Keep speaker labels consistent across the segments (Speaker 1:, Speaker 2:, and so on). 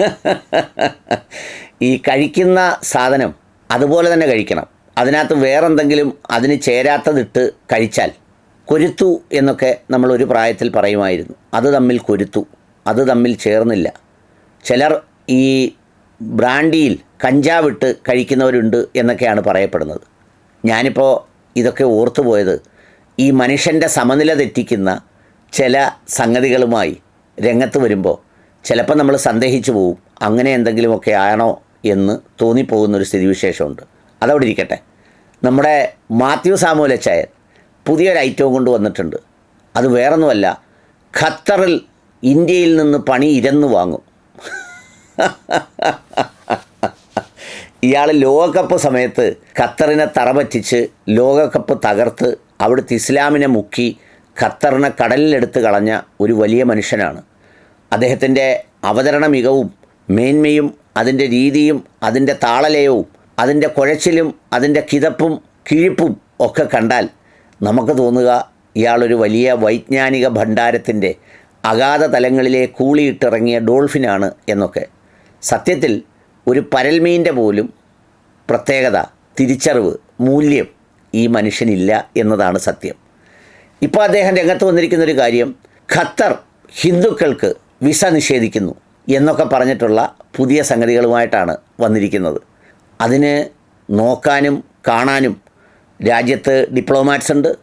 Speaker 1: ഈ കഴിക്കുന്ന സാധനം അതുപോലെ തന്നെ കഴിക്കണം. അതിനകത്ത് വേറെന്തെങ്കിലും അതിന് ചേരാത്തതിട്ട് കഴിച്ചാൽ കൊരുത്തു എന്നൊക്കെ നമ്മൾ ഒരു പ്രായത്തിൽ പറയുമായിരുന്നു. അത് തമ്മിൽ കൊരുത്തു. അത് തമ്മിൽ ചേർന്നില്ല. ചിലർ ഈ ബ്രാൻഡിയിൽ കഞ്ചാവിട്ട് കഴിക്കുന്നവരുണ്ട് എന്നൊക്കെയാണ് പറയപ്പെടുന്നത്. ഞാനിപ്പോൾ ഇതൊക്കെ ഓർത്തുപോയത് ഈ മനുഷ്യന്റെ സമനില തെറ്റിക്കുന്ന ചില സംഗതികളുമായി രംഗത്ത് വരുമ്പോൾ ചിലപ്പോൾ നമ്മൾ സന്ദേഹിച്ചു പോവും. അങ്ങനെ എന്തെങ്കിലുമൊക്കെ ആണോ എന്ന് തോന്നിപ്പോകുന്നൊരു സ്ഥിതിവിശേഷമുണ്ട്. അതവിടെ ഇരിക്കട്ടെ. നമ്മുടെ മാത്യു സാമൂലച്ചായൻ പുതിയൊരു ഐറ്റവും കൊണ്ടുവന്നിട്ടുണ്ട് അത് വേറൊന്നുമല്ല ഖത്തറിൽ ഇന്ത്യയിൽ നിന്ന് പണി ഇരന്ന് വാങ്ങും. ഇയാൾ ലോകകപ്പ് സമയത്ത് ഖത്തറിനെ തറപറ്റിച്ച് ലോകകപ്പ് തകർത്ത് അവിടുത്തെ ഇസ്ലാമിനെ മുക്കി ഖത്തറിനെ കടലിലെടുത്ത് കളഞ്ഞ ഒരു വലിയ മനുഷ്യനാണ്. അദ്ദേഹത്തിന്റെ അവതരണ മികവും മേന്മയും അതിന്റെ രീതിയും അതിന്റെ താളലയവും അതിന്റെ കുഴച്ചിലും അതിന്റെ കിതപ്പും കിഴിപ്പും ഒക്കെ കണ്ടാൽ നമുക്ക് തോന്നുക ഇയാളൊരു വലിയ വൈജ്ഞാനിക ഭണ്ഡാരത്തിന്റെ അഗാധ തലങ്ങളിലെ കൂളിയിട്ടിറങ്ങിയ ഡോൾഫിനാണ് എന്നൊക്കെ. സത്യത്തിൽ ഒരു പരൽമീന്റെ പോലും പ്രത്യേകത തിരിച്ചറിവ് മൂല്യം ഈ മനുഷ്യനില്ല എന്നതാണ് സത്യം. ഇപ്പോൾ അദ്ദേഹം രംഗത്ത് വന്നിരിക്കുന്ന ഒരു കാര്യം ഖത്തർ ഹിന്ദുക്കൾക്ക് വിസ നിഷേധിക്കുന്നു എന്നൊക്കെ പറഞ്ഞിട്ടുള്ള പുതിയ സംഗതികളുമായിട്ടാണ് വന്നിരിക്കുന്നത്. അതിന് നോക്കാനും കാണാനും രാജ്യത്ത് ഡിപ്ലോമാറ്റ്സ് ഉണ്ട്.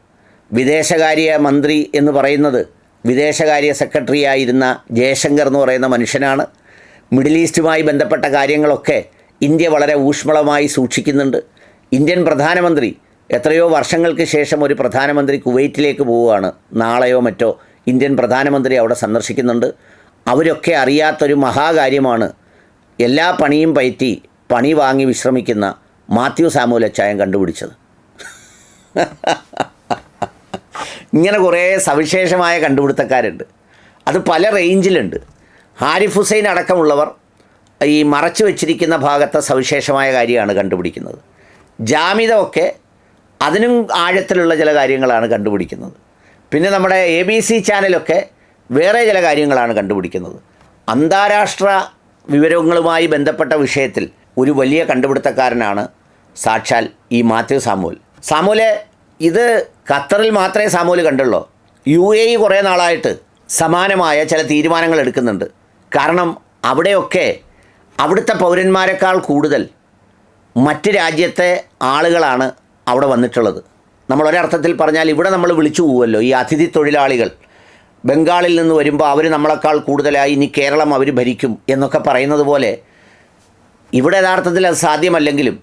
Speaker 1: വിദേശകാര്യ മന്ത്രി എന്ന് പറയുന്നത് വിദേശകാര്യ സെക്രട്ടറി ആയിരുന്ന ജയശങ്കർ എന്ന് പറയുന്ന മനുഷ്യനാണ്. മിഡിൽ ഈസ്റ്റുമായി ബന്ധപ്പെട്ട കാര്യങ്ങളൊക്കെ ഇന്ത്യ വളരെ ഊഷ്മളമായി സൂക്ഷിക്കുന്നുണ്ട്. ഇന്ത്യൻ പ്രധാനമന്ത്രി എത്രയോ വർഷങ്ങൾക്ക് ശേഷം ഒരു പ്രധാനമന്ത്രി കുവൈറ്റിലേക്ക് പോവുകയാണ്. നാളെയോ മറ്റോ ഇന്ത്യൻ പ്രധാനമന്ത്രി അവിടെ സന്ദർശിക്കുന്നുണ്ട്. അവരൊക്കെ അറിയാത്തൊരു മഹാകാര്യമാണ്. എല്ലാ പണിയും പയറ്റി പണി വാങ്ങി വിശ്രമിക്കുന്ന മാത്യു സാമൂല ചായം കണ്ടുപിടിച്ചത്. ഇങ്ങനെ കുറേ സവിശേഷമായ കണ്ടുപിടുത്തക്കാരുണ്ട്. അത് പല റേഞ്ചിലുണ്ട്. ഹാരിഫ് ഹുസൈൻ അടക്കമുള്ളവർ ഈ മറച്ചു വച്ചിരിക്കുന്ന ഭാഗത്തെ സവിശേഷമായ കാര്യമാണ് കണ്ടുപിടിക്കുന്നത്. ജാമിതമൊക്കെ അതിനും ആഴത്തിലുള്ള ചില കാര്യങ്ങളാണ് കണ്ടുപിടിക്കുന്നത്. പിന്നെ നമ്മുടെ എ ബി സി ചാനലൊക്കെ വേറെ ചില കാര്യങ്ങളാണ് കണ്ടുപിടിക്കുന്നത്. അന്താരാഷ്ട്ര വിവരങ്ങളുമായി ബന്ധപ്പെട്ട വിഷയത്തിൽ ഒരു വലിയ കണ്ടുപിടുത്തക്കാരനാണ് സാക്ഷാൽ ഈ മാത്യു സാമൂൽ സാമൂലെ ഇത് ഖത്തറിൽ മാത്രമേ സാമൂൽ കണ്ടുള്ളൂ. യു എ ഇ കുറേ നാളായിട്ട് സമാനമായ ചില തീരുമാനങ്ങൾ എടുക്കുന്നുണ്ട്. കാരണം അവിടെയൊക്കെ അവിടുത്തെ പൗരന്മാരെക്കാൾ കൂടുതൽ മറ്റ് രാജ്യത്തെ ആളുകളാണ് അവിടെ വന്നിട്ടുള്ളത്. നമ്മൾ ഒരർത്ഥത്തിൽ പറഞ്ഞാൽ ഇവിടെ നമ്മൾ വിളിച്ചു പോവുമല്ലോ ഈ അതിഥി തൊഴിലാളികൾ. ബംഗാളിൽ നിന്ന് വരുമ്പോൾ അവർ നമ്മളെക്കാൾ കൂടുതലായി ഇനി കേരളം അവർ ഭരിക്കും എന്നൊക്കെ പറയുന്നത് പോലെ ഇവിടെ യഥാർത്ഥത്തിൽ അത് സാധ്യമല്ലെങ്കിലും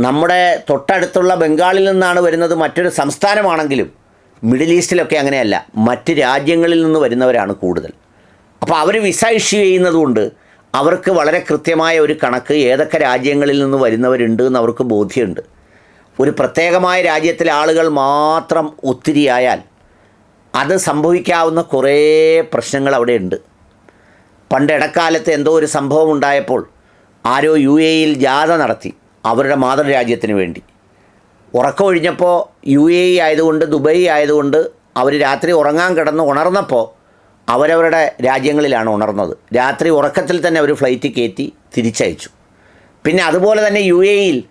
Speaker 1: നമ്മുടെ തൊട്ടടുത്തുള്ള ബംഗാളിൽ നിന്നാണ് വരുന്നത് മറ്റൊരു സംസ്ഥാനമാണെങ്കിലും മിഡിൽ ഈസ്റ്റിലൊക്കെ അങ്ങനെയല്ല. മറ്റ് രാജ്യങ്ങളിൽ നിന്ന് വരുന്നവരാണ് കൂടുതൽ. അപ്പോൾ അവർ വിസ ഇഷ്യൂ ചെയ്യുന്നതുകൊണ്ട് അവർക്ക് വളരെ കൃത്യമായ ഒരു കണക്ക് ഏതൊക്കെ രാജ്യങ്ങളിൽ നിന്ന് വരുന്നവരുണ്ട് എന്ന് അവർക്ക് ബോധ്യമുണ്ട്. ഒരു പ്രത്യേകമായ രാജ്യത്തിലെ ആളുകൾ മാത്രം ഒത്തിരിയായാൽ അത് സംഭവിക്കാവുന്ന കുറേ പ്രശ്നങ്ങൾ അവിടെ ഉണ്ട്. പണ്ട് ഇടക്കാലത്ത് എന്തോ ഒരു സംഭവം ഉണ്ടായപ്പോൾ ആരോ യു എയിൽ ജാഥ നടത്തി അവരുടെ മാതൃരാജ്യത്തിന് വേണ്ടി. ഉറക്കമൊഴിഞ്ഞപ്പോൾ യു എ ഇ ആയതുകൊണ്ട് ദുബൈ ആയതുകൊണ്ട് അവർ രാത്രി ഉറങ്ങാൻ കിടന്ന് ഉണർന്നപ്പോൾ അവരവരുടെ രാജ്യങ്ങളിലാണ് ഉണർന്നത്. രാത്രി ഉറക്കത്തിൽ തന്നെ അവർ ഫ്ലൈറ്റ് കയറ്റി തിരിച്ചയച്ചു. പിന്നെ അതുപോലെ തന്നെ യു എയിൽ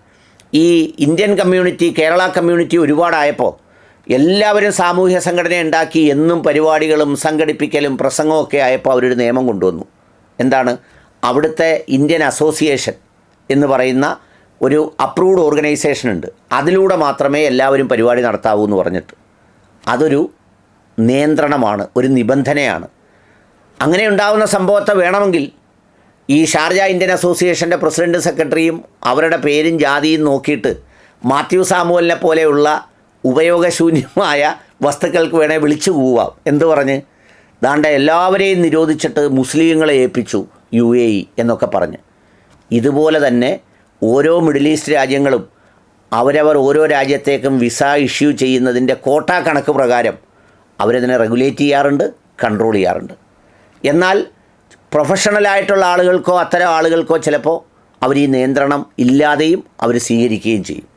Speaker 1: ഈ ഇന്ത്യൻ കമ്മ്യൂണിറ്റി കേരള കമ്മ്യൂണിറ്റി ഒരുപാടായപ്പോൾ എല്ലാവരും സാമൂഹ്യ സംഘടന ഉണ്ടാക്കി എന്നും പരിപാടികളും സംഘടിപ്പിക്കലും പ്രസംഗവും ഒക്കെ ആയപ്പോൾ അവരൊരു നിയമം കൊണ്ടുവന്നു. എന്താണ്? അവിടുത്തെ ഇന്ത്യൻ അസോസിയേഷൻ എന്ന് പറയുന്ന ഒരു അപ്രൂവ്ഡ് ഓർഗനൈസേഷൻ ഉണ്ട്. അതിലൂടെ മാത്രമേ എല്ലാവരും പരിപാടി നടത്താവൂ എന്ന് പറഞ്ഞിട്ട്. അതൊരു നിയന്ത്രണമാണ് ഒരു നിബന്ധനയാണ്. അങ്ങനെ ഉണ്ടാകുന്ന സംഭവത്തെ വേണമെങ്കിൽ ഈ ഷാർജ ഇന്ത്യൻ അസോസിയേഷന്റെ പ്രസിഡന്റും സെക്രട്ടറിയും അവരുടെ പേരും ജാതിയും നോക്കിയിട്ട് മാത്യു സാമുവലിനെ പോലെയുള്ള ഉപയോഗശൂന്യമായ വസ്തുക്കൾക്ക് വേണേൽ വിളിച്ചു പോവാം എന്ത് പറഞ്ഞ്? ദാണ്ട എല്ലാവരെയും നിരോധിച്ചിട്ട് മുസ്ലിങ്ങളെ ഏൽപ്പിച്ചു യു എ ഇ എന്നൊക്കെ പറഞ്ഞ്. ഇതുപോലെ തന്നെ ഓരോ മിഡിൽ ഈസ്റ്റ് രാജ്യങ്ങളും അവരവർ ഓരോ രാജ്യത്തേക്കും വിസ ഇഷ്യൂ ചെയ്യുന്നതിന്റെ കോട്ട കണക്ക് പ്രകാരം അവരതിനെ റെഗുലേറ്റ് ചെയ്യാറുണ്ട് കൺട്രോൾ ചെയ്യാറുണ്ട്. എന്നാൽ പ്രൊഫഷണലായിട്ടുള്ള ആളുകൾക്കോ അത്തരം ആളുകൾക്കോ ചിലപ്പോൾ അവർ ഈ നിയന്ത്രണം ഇല്ലാതെയും അവർ സ്വീകരിക്കുകയും ചെയ്യും.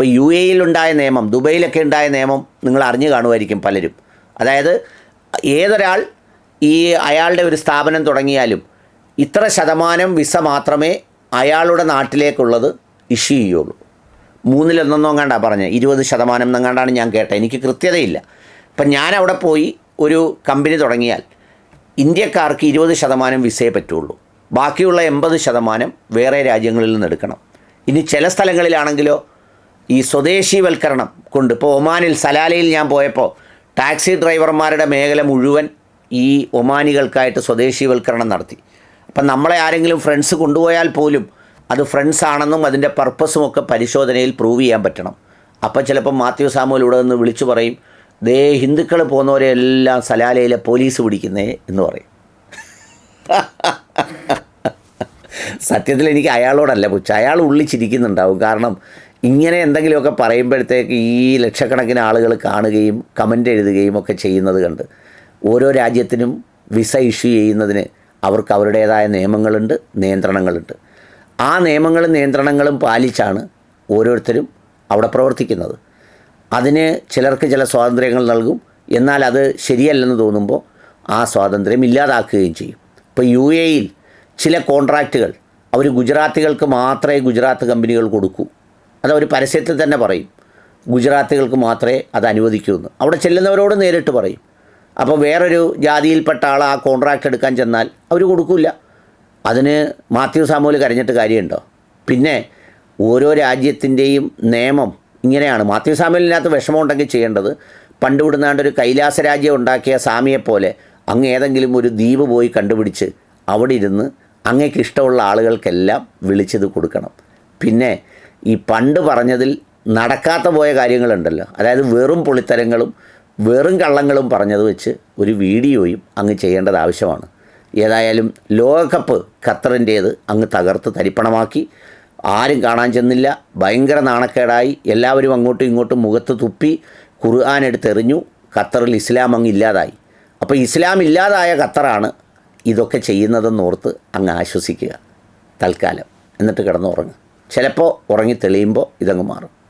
Speaker 1: ഇപ്പോൾ യു എയിലുണ്ടായ നിയമം ദുബൈയിലൊക്കെ ഉണ്ടായ നിയമം നിങ്ങൾ അറിഞ്ഞു കാണുമായിരിക്കും പലരും. അതായത് ഏതൊരാൾ ഈ അയാളുടെ ഒരു സ്ഥാപനം തുടങ്ങിയാലും ഇത്ര ശതമാനം വിസ മാത്രമേ അയാളുടെ നാട്ടിലേക്കുള്ളത് ഇഷ്യൂ ചെയ്യുള്ളൂ. മൂന്നിലൊന്നൊന്നും കണ്ടാണ് പറഞ്ഞത് ഇരുപത് ശതമാനം എന്നങ്ങാണ്ടാണ് ഞാൻ കേട്ടത്. എനിക്ക് കൃത്യതയില്ല. അപ്പം ഞാൻ അവിടെ പോയി ഒരു കമ്പനി തുടങ്ങിയാൽ ഇന്ത്യക്കാർക്ക് ഇരുപത് ശതമാനം വിസയെ പറ്റുള്ളൂ. ബാക്കിയുള്ള എൺപത് ശതമാനം വേറെ രാജ്യങ്ങളിൽ നിന്ന് എടുക്കണം. ഇനി ചില സ്ഥലങ്ങളിലാണെങ്കിലോ ഈ സ്വദേശീവൽക്കരണം കൊണ്ട് ഇപ്പോൾ ഒമാനിൽ സലാലയിൽ ഞാൻ പോയപ്പോൾ ടാക്സി ഡ്രൈവർമാരുടെ മേഖല മുഴുവൻ ഈ ഒമാനികൾക്കായിട്ട് സ്വദേശീവൽക്കരണം നടത്തി. അപ്പം നമ്മളെ ആരെങ്കിലും ഫ്രണ്ട്സ് കൊണ്ടുപോയാൽ പോലും അത് ഫ്രണ്ട്സ് ആണെന്നും അതിന്റെ പർപ്പസും ഒക്കെ പരിശോധനയിൽ പ്രൂവ് ചെയ്യാൻ പറ്റണം. അപ്പം ചിലപ്പോൾ മാത്യു സാമുവൽ ഇവിടെ നിന്ന് വിളിച്ചു പറയും ദേ ഹിന്ദുക്കൾ പോകുന്നവരെ എല്ലാം സലാലയിലെ പോലീസ് പിടിക്കുന്നേ എന്ന് പറയും. സത്യത്തിൽ എനിക്ക് അയാളോടല്ല പുച്ഛ. അയാൾ ഉള്ളിച്ചിരിക്കുന്നുണ്ടാവും കാരണം ഇങ്ങനെ എന്തെങ്കിലുമൊക്കെ പറയുമ്പോഴത്തേക്ക് ഈ ലക്ഷക്കണക്കിന് ആളുകൾ കാണുകയും കമന്റ് എഴുതുകയും ഒക്കെ ചെയ്യുന്നത് കണ്ട് ഓരോ രാജ്യത്തിനും വിസ ഇഷ്യൂ ചെയ്യുന്നതിന് അവർക്ക് അവരുടേതായ നിയമങ്ങളുണ്ട് നിയന്ത്രണങ്ങളുണ്ട്. ആ നിയമങ്ങളും നിയന്ത്രണങ്ങളും പാലിച്ചാണ് ഓരോരുത്തരും അവിടെ പ്രവർത്തിക്കുന്നത്. അതിന് ചിലർക്ക് ചില സ്വാതന്ത്ര്യങ്ങൾ നൽകും. എന്നാൽ അത് ശരിയല്ലെന്ന് തോന്നുമ്പോൾ ആ സ്വാതന്ത്ര്യം ഇല്ലാതാക്കുകയും ചെയ്യും. ഇപ്പോൾ യു എയിൽ ചില കോൺട്രാക്റ്റുകൾ അവർ ഗുജറാത്തികൾക്ക് മാത്രമേ ഗുജറാത്ത് കമ്പനികൾ കൊടുക്കൂ. അതവർ പരസ്യത്തിൽ തന്നെ പറയും. ഗുജറാത്തികൾക്ക് മാത്രമേ അത് അനുവദിക്കൂ എന്ന് അവിടെ ചെല്ലുന്നവരോട് നേരിട്ട് പറയും. അപ്പോൾ വേറൊരു ജാതിയിൽപ്പെട്ട ആൾ ആ കോൺട്രാക്ട് എടുക്കാൻ ചെന്നാൽ അവർ കൊടുക്കില്ല അതിന് മാത്യു സാമൂൽ കരഞ്ഞിട്ട് കാര്യമുണ്ടോ? പിന്നെ ഓരോ രാജ്യത്തിന്റെയും നിയമം ഇങ്ങനെയാണ്. മാത്യു സാമൂലിനകത്ത് വിഷമമുണ്ടെങ്കിൽ ചെയ്യേണ്ടത് പണ്ട് വിടുന്നാണ്ട് ഒരു കൈലാസ രാജ്യം ഉണ്ടാക്കിയ സ്വാമിയെപ്പോലെ അങ്ങ് ഏതെങ്കിലും ഒരു ദ്വീപ് പോയി കണ്ടുപിടിച്ച് അവിടെ ഇരുന്ന് അങ്ങേക്ക് ഇഷ്ടമുള്ള ആളുകൾക്കെല്ലാം വിളിച്ചത് കൊടുക്കണം. പിന്നെ ഈ പണ്ട് പറഞ്ഞതിൽ നടക്കാത്ത പോയ കാര്യങ്ങളുണ്ടല്ലോ. അതായത് വെറും പൊളിത്തരങ്ങളും വെറും കള്ളങ്ങളും പറഞ്ഞത് വെച്ച് ഒരു വീഡിയോയും അങ്ങ് ചെയ്യേണ്ടത് ആവശ്യമാണ്. ഏതായാലും ലോകകപ്പ് ഖത്തറിന്റേത് അങ്ങ് തകർത്ത് തരിപ്പണമാക്കി. ആരും കാണാൻ ചെന്നില്ല. ഭയങ്കര നാണക്കേടായി. എല്ലാവരും അങ്ങോട്ടും ഇങ്ങോട്ടും മുഖത്ത് തുപ്പി ഖുർആൻ എടുത്തെറിഞ്ഞു. ഖത്തറിൽ ഇസ്ലാം അങ്ങ് ഇല്ലാതായി. അപ്പോൾ ഇസ്ലാം ഇല്ലാതായ ഖത്തറാണ് ഇതൊക്കെ ചെയ്യുന്നതെന്നോർത്ത് അങ്ങ് ആശ്വസിക്കുക. തൽക്കാലം. എന്നിട്ട് കിടന്നുറങ്ങുക ചിലപ്പോൾ ഉറങ്ങി തെളിയുമ്പോൾ ഇതങ്ങ് മാറും.